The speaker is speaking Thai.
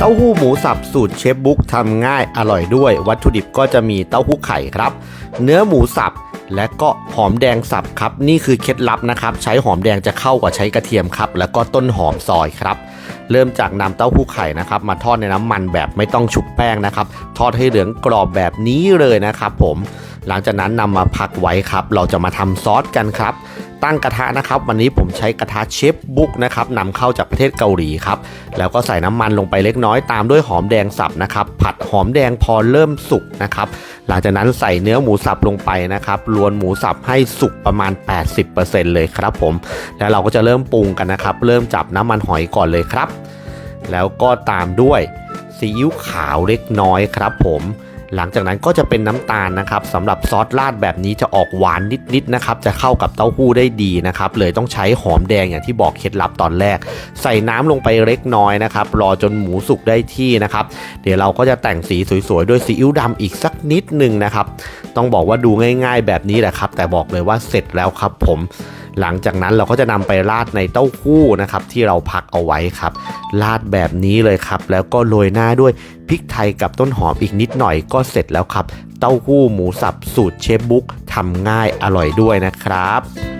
เต้าหู้หมูสับสูตรเชฟบุ๊กทำง่ายอร่อยด้วย วัตถุดิบก็จะมีเต้าหู้ไข่ครับ เนื้อหมูสับและก็หอมแดงสับครับ นี่คือเคล็ดลับนะครับ ใช้หอมแดงจะเข้ากว่าใช้กระเทียมครับ แล้วก็ต้นหอมซอยครับ เริ่มจากนำเต้าหู้ไข่นะครับ มาทอดในน้ำมันแบบไม่ต้องชุบแป้งนะครับ ทอดให้เหลืองกรอบแบบนี้เลยนะครับผม หลังจากนั้นนำมาพักไว้ครับ เราจะมาทำซอสกันครับ ตั้งกระทะนะครับ วันนี้ผมใช้กระทะเชฟบุ๊กนะครับนำเข้าจากประเทศเกาหลีครับ แล้วก็ใส่น้ำมันลงไปเล็กน้อยตามด้วยหอมแดงสับนะครับ ผัดหอมแดงพอเริ่มสุกนะครับ หลังจากนั้นใส่เนื้อหมูสับลงไปนะครับรวนหมูสับให้สุกประมาณ 80%เลยครับผม แล้วเราก็จะเริ่มปรุงกันนะครับ เริ่มจับน้ำมันหอยก่อนเลยครับ แล้วก็ตามด้วยซีอิ๊วขาวเล็กน้อยครับผม หลังจากนั้นก็จะเป็นน้ำตาลนะครับสำหรับซอสราดแบบนี้จะออกหวานนิดๆนะครับจะเข้ากับเต้าหู้ได้ดีนะครับเลยต้องใช้หอมแดงอย่างที่บอกเคล็ดลับตอนแรก ใส่น้ำลงไปเล็กน้อยนะครับรอจนหมูสุกได้ที่นะครับเดี๋ยวเราก็จะแต่งสีสวยๆด้วยซีอิ๊วดำอีกสักนิดหนึ่งนะครับต้องบอกว่าดูง่าย ๆ แบบนี้แหละครับ แต่บอกเลยว่าเสร็จแล้วครับผม หลังจากนั้นเราก็จะนำไปราดในเต้าหู้นะครับที่เราพักเอาไว้ครับ ราดแบบนี้เลยครับ แล้วก็โรยหน้าด้วยพริกไทยกับต้นหอมอีกนิดหน่อยก็เสร็จแล้วครับ เต้าหู้หมูสับสูตรเชฟบุ๊กทำง่ายอร่อยด้วยนะครับ